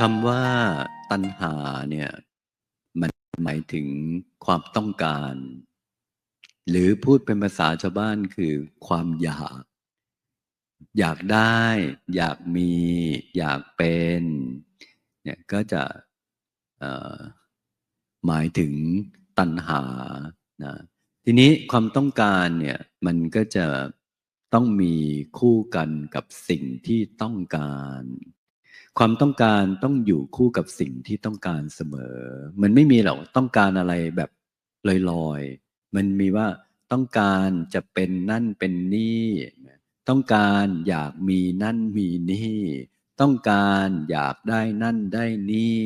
คำว่าตัณหาเนี่ยมันหมายถึงความต้องการ หรือพูดเป็นภาษาชาวบ้านคือความอยาก อยากได้ อยากมี อยากเป็นเนี่ยก็จะหมายถึงตัณหานะทีนี้ความต้องการเนี่ยมันก็จะต้องมีคู่กันกับสิ่งที่ต้องการ ความต้องการต้องอยู่คู่กับสิ่งที่ต้องการเสมอ มันไม่มีหรอกต้องการอะไรแบบลอยๆ มันมีว่าต้องการจะเป็นนั่นเป็นนี่ ต้องการอยากมีนั่นมีนี่ ต้องการอยากได้นั่นได้นี่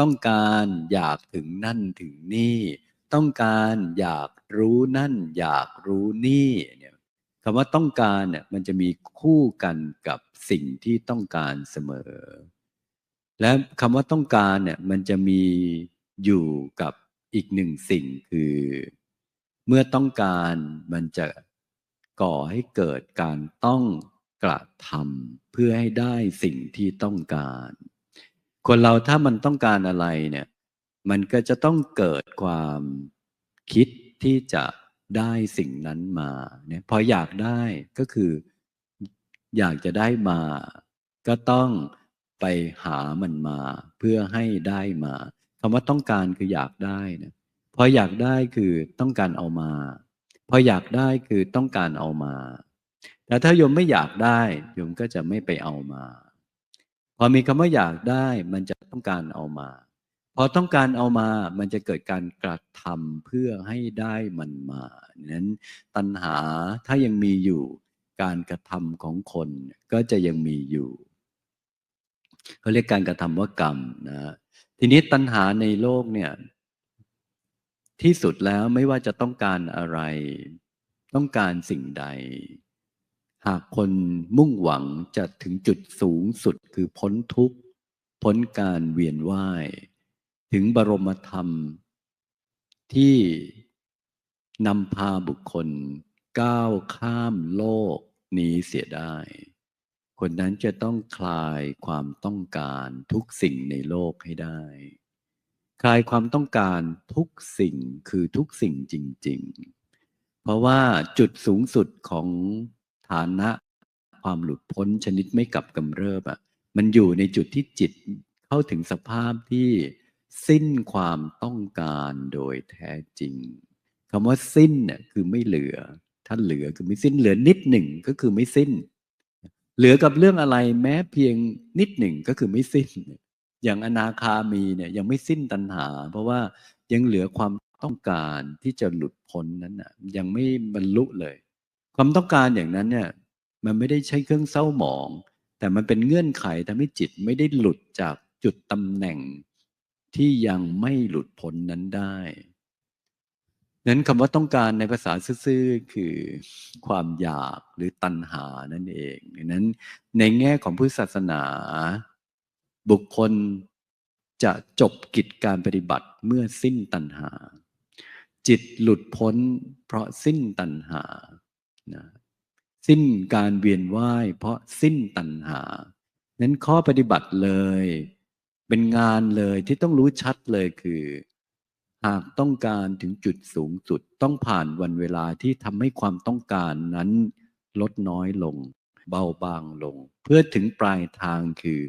ต้องการอยากถึงนั่นถึงนี่ ต้องการอยากรู้นั่น อยากรู้นี่เนี่ย คำว่าต้องการเนี่ยมันจะมีคู่กันกับสิ่งที่ต้องการเสมอ และคำว่าต้องการเนี่ยมันจะมีอยู่กับอีกหนึ่งสิ่งคือ เมื่อต้องการมันจะก่อให้เกิดการต้องกระทำเพื่อให้ได้สิ่งที่ต้องการ คนเราถ้ามันต้องการอะไรเนี่ยมันก็จะต้องเกิดความคิดที่จะ ได้สิ่งนั้นมาเนี่ยพออยากได้ก็คือ อยากจะได้มา ก็ต้องไปหามันมา เพื่อให้ได้มาคำว่าต้องการคืออยากได้นะพออยากได้คือต้องการเอามา พออยากได้คือต้องการเอามา แต่ถ้าโยมไม่อยากได้โยมก็จะไม่ไปเอามา พอมีคำว่าอยากได้มันจะต้องการเอามา พอต้องการเอามา มันจะเกิดการกระทำเพื่อให้ได้มันมานั้นตัณหาถ้ายังมีอยู่ การกระทำของคนก็จะยังมีอยู่เขาเรียกการกระทำว่ากรรมนะทีนี้ตัณหาในโลกเนี่ยที่สุดแล้วไม่ว่าจะต้องการอะไร ต้องการสิ่งใด หากคนมุ่งหวังจะถึงจุดสูงสุดคือพ้นทุกข์ พ้นการเวียนว่าย ถึงบรมธรรม ที่นำพาบุคคล ก้าวข้ามโลกนี้เสียได้ คนนั้นจะต้องคลายความต้องการทุกสิ่งในโลกให้ได้ คลายความต้องการทุกสิ่งคือทุกสิ่งจริง ๆ เพราะว่าจุดสูงสุดของฐานะความหลุดพ้นชนิดไม่กลับกำเริบอะ่ะ มันอยู่ในจุดที่จิตเข้าถึงสภาพที่ สิ้นความต้องการโดยแท้จริงคำว่าสิ้นเนี่ยคือไม่เหลือ ถ้าเหลือคือไม่สิ้นเหลือนิดหนึ่งก็คือไม่สิ้น เหลือกับเรื่องอะไรแม้เพียงนิดหนึ่งก็คือไม่สิ้น อย่างอนาคามีเนี่ยยังไม่สิ้นตัณหา เพราะว่ายังเหลือความต้องการที่จะหลุดพ้นนั้นน่ะยังไม่บรรลุเลย ความต้องการอย่างนั้นเนี่ยมันไม่ได้ใช้เครื่องเศร้าหมอง แต่มันเป็นเงื่อนไขทำให้จิตไม่ได้หลุดจากจุดตำแหน่ง ที่ยังไม่หลุดพ้นนั้นได้นั้นคำว่าต้องการในภาษาซื่อๆคือความอยากหรือตัณหานั่นเองดังนั้นในแง่ของพุทธศาสนา บุคคลจะจบกิจการปฏิบัติเมื่อสิ้นตัณหา จิตหลุดพ้นเพราะสิ้นตัณหานะสิ้นการเวียนว่ายเพราะสิ้นตัณหา นั้นข้อปฏิบัติเลย เป็นงานเลยที่ต้องรู้ชัดเลยคือ หากต้องการถึงจุดสูงสุดต้องผ่านวันเวลาที่ทำให้ความต้องการนั้นลดน้อยลง เบาบางลง เพื่อถึงปลายทางคือ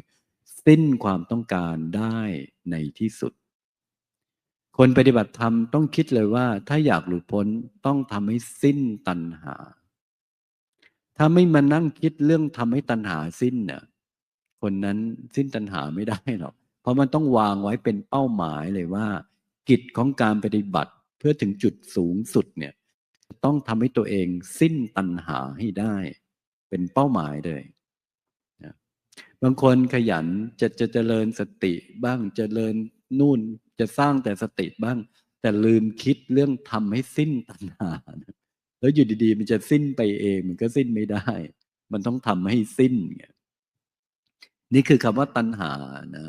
สิ้นความต้องการได้ในที่สุด คนปฏิบัติธรรมต้องคิดเลยว่า ถ้าอยากหลุดพ้นต้องทำให้สิ้นตัณหา ถ้าไม่มานั่งคิดเรื่องทำให้ตัณหาสิ้นเนี่ยคนนั้นสิ้นตัณหาไม่ได้หรอก เพราะมันต้องวางไว้เป็นเป้าหมายเลยว่า กิจของการปฏิบัติเพื่อถึงจุดสูงสุดเนี่ยต้องทำให้ตัวเองสิ้นตัณหาให้ได้ เป็นเป้าหมายเลยนะบางคนขยันจะจะเจริญสติบ้างจเจริญนู่นจะสร้างแต่สติบ้าง แต่ลืมคิดเรื่องทำให้สิ้นตัณหาแล้วอยู่ดีๆ มันจะสิ้นไปเองมันก็สิ้นไม่ได้ มันต้องทำให้สิ้น นี่คือคำว่าตัณหานะ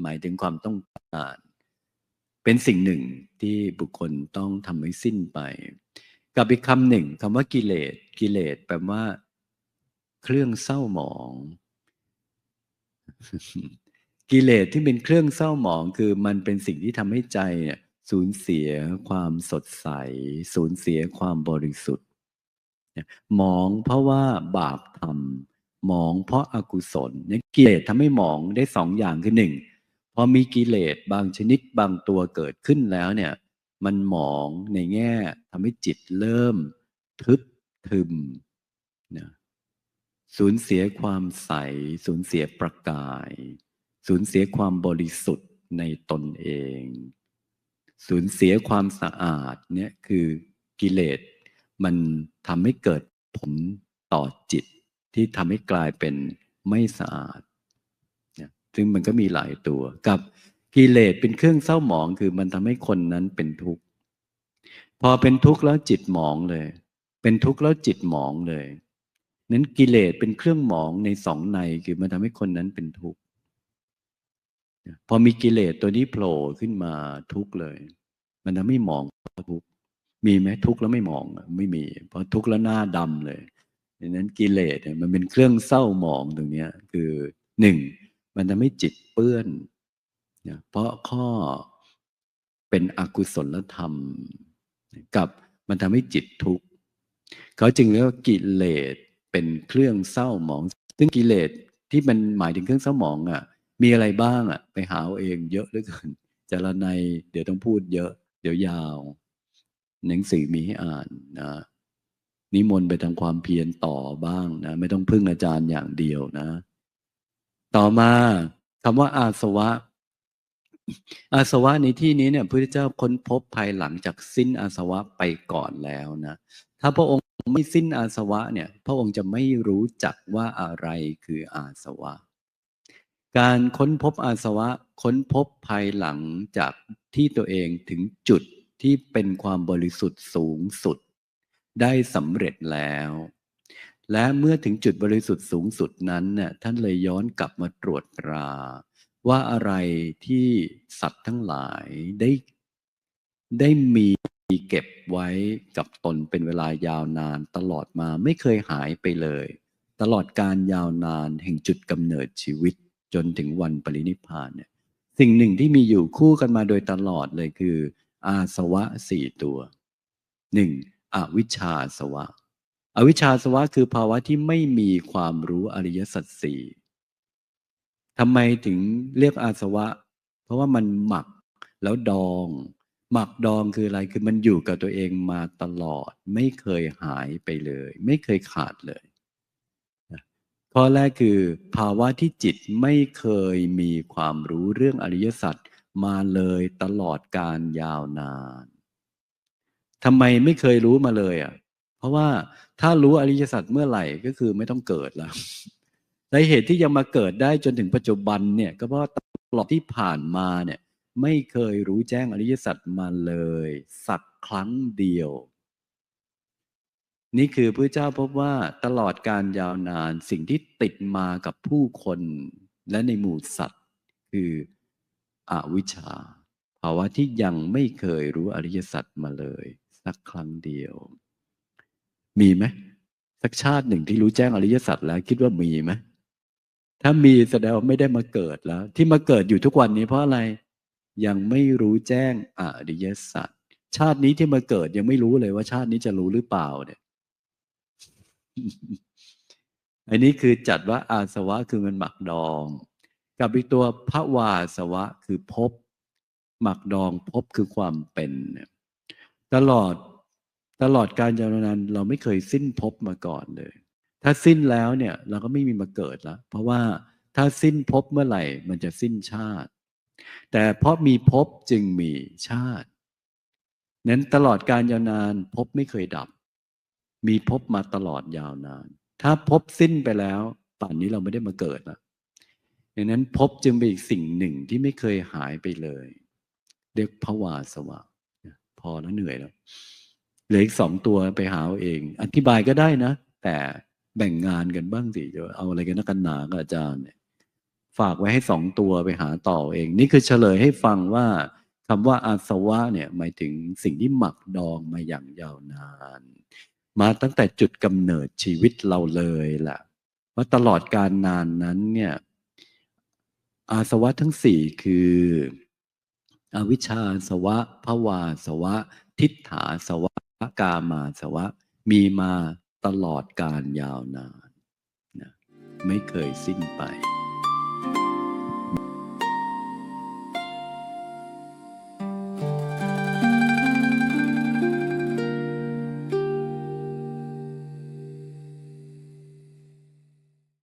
หมายถึงความต้องการ เป็นสิ่งหนึ่งที่บุคคลต้องทำให้สิ้นไป กับอีกคำหนึ่งคำว่ากิเลสกิเลสแปลว่า เครื่องเศร้าหมอง กิเลสที่เป็นเครื่องเศร้าหมองคือมันเป็นสิ่งที่ทำให้ใจเนี่ยสูญเสียความสดใส สูญเสียความบริสุทธิ์หมองเพราะว่าบาปทำหมองเพราะอากุศลเนี่ยกิเลสทำให้หมองได้สองอย่างคือหนึ่ง พอมีกิเลสบางชนิดบางตัวเกิดขึ้นแล้วเนี่ย มันหมองในแง่ทำให้จิตเริ่ม ทึบทึมนะสูญเสียความใส สูญเสียประกาย สูญเสียความบริสุทธิ์ในตนเอง สูญเสียความสะอาดเนี่ยคือกิเลสมันทำให้เกิดผลต่อจิตที่ทำให้กลายเป็นไม่สะอาด ซึ่งมันก็มีหลายตัว กับกิเลสเป็นเครื่องเศร้าหมองคือมันทำให้คนนั้นเป็นทุกข์พอเป็นทุกข์แล้วจิตหมองเลย เป็นทุกข์แล้วจิตหมองเลยนั้นกิเลสเป็นเครื่องหมองในสองในคือมันทำให้คนนั้นเป็นทุกข์พอมีกิเลสตัวนี้โผล่ขึ้นมาทุกข์เลย มันทำให้หมองทุกข์มีไหมทุกข์แล้วไม่มองไม่มีเพราะทุกข์แล้วหน้าดำเลยดังนั้นกิเลสมันเป็นเครื่องเศร้าหมองตรงนี้คือหนึ่ง มันทำให้จิตเปื้อนนะเพราะข้อเป็นอกุศลธรรม กับมันทำให้จิตทุกข์เขาจึงเรียกว่ากิเลสเป็นเครื่องเศร้าหมอง ซึ่งกิเลสที่มันหมายถึงเครื่องเศร้าหมองอะ มีอะไรบ้างอะ ไปหาเอาเองเยอะเหลือเกินจารในเดี๋ยวต้องพูดเยอะ เดี๋ยวยาว หนังสือมีให้อ่านนะนิมนต์ไปทำความเพียรต่อบ้างนะ ไม่ต้องพึ่งอาจารย์อย่างเดียวนะ ต่อมาคำว่าอาสวะ อาสวะในที่นี้เนี่ยพระพุทธเจ้าค้นพบภายหลังจากสิ้นอาสวะไปก่อนแล้วนะถ้าพระองค์ไม่สิ้นอาสวะเนี่ย พระองค์จะไม่รู้จักว่าอะไรคืออาสวะ การค้นพบอาสวะ ค้นพบภายหลังจากที่ตัวเองถึงจุดที่เป็นความบริสุทธิ์สูงสุด ได้สำเร็จแล้ว และเมื่อถึงจุดบริสุทธิ์สูงสุดนั้นเนี่ยท่านเลยย้อนกลับมาตรวจตรา ว่าอะไรที่สัตว์ทั้งหลายได้ได้มีเก็บไว้กับตนเป็นเวลายาวนานตลอดมาไม่เคยหายไปเลย ตลอดการยาวนานแห่งจุดกำเนิดชีวิตจนถึงวันปรินิพานเนี่ยสิ่งหนึ่งที่มีอยู่คู่กันมาโดยตลอดเลยคือ อาสวะสี่ตัวหนึ่งอวิชชาสวะ อวิชชาสวะคือภาวะที่ไม่มีความรู้อริยสัจสี่ทำไมถึงเรียกอาสวะ เพราะว่ามันหมักแล้วดอง หมักดองคืออะไรคือมันอยู่กับตัวเองมาตลอด ไม่เคยหายไปเลย ไม่เคยขาดเลยข้อแรกคือ ภาวะที่จิตไม่เคยมีความรู้เรื่องอริยสัจมาเลยตลอดการยาวนานทำไมไม่เคยรู้มาเลยอะ เพราะว่าถ้ารู้อริยสัจเมื่อไหร่ก็คือไม่ต้องเกิดแล้วในเหตุที่ยังมาเกิดได้จนถึงปัจจุบันเนี่ยก็เพราะตลอดที่ผ่านมาเนี่ยไม่เคยรู้แจ้งอริยสัจมาเลย สักครั้งเดียว นี่คือพระเจ้าพบว่าตลอดการยาวนานสิ่งที่ติดมากับผู้คนและในหมู่สัตว์ คืออวิชชาภาวะที่ยังไม่เคยรู้อริยสัจมาเลย สักครั้งเดียว มีไหมสักชาติหนึ่งที่รู้แจ้งอริยสัจแล้ว คิดว่ามีไหมถ้ามีแสดงว่าไม่ได้มาเกิดแล้ว ที่มาเกิดอยู่ทุกวันนี้เพราะอะไร ยังไม่รู้แจ้งอริยสัจชาตินี้ที่มาเกิดยังไม่รู้เลยว่าชาตินี้จะรู้หรือเปล่าเนี่ยอันนี้คือจัดว่าอาสวะคือมันหมักดอง กับอีกตัวพระวาสวะคือพบ หมักดองพบคือความเป็น ตลอด ตลอดการยาวนานเราไม่เคยสิ้นภพมาก่อนเลย ถ้าสิ้นแล้วเนี่ยเราก็ไม่มีมาเกิดแล้ว เพราะว่าถ้าสิ้นภพเมื่อไหร่ มันจะสิ้นชาติ แต่เพราะมีภพจึงมีชาติ นั้นตลอดการยาวนานภพไม่เคยดับ มีภพมาตลอดยาวนาน ถ้าภพสิ้นไปแล้วป่านนี้เราไม่ได้มาเกิดแล้วดังนั้นภพจึงเป็นอีกสิ่งหนึ่งที่ไม่เคยหายไปเลย เรียกภวาสวะ พอแล้วเหนื่อยแล้ว ลืออีกสองตัวไปหาเอาเอง อธิบายก็ได้นะ แต่แบ่งงานกันบ้างสิจะเอาอะไรกันนักกันหนากับอาจารย์เนี่ยฝากไว้ให้สองตัวไปหาต่อเอง นี่คือเฉลยให้ฟังว่าคำว่าอาสวะเนี่ยหมายถึงสิ่งที่หมักดองมาอย่างยาวนาน มาตั้งแต่จุดกำเนิดชีวิตเราเลยแหละว่าตลอดการนานนั้นเนี่ยอาสวะทั้งสี่คืออวิชชาสวะภวาสวะ ทิฏฐาสวะ กามาสวะ มีมาตลอดการยาวนานนะไม่เคยสิ้นไป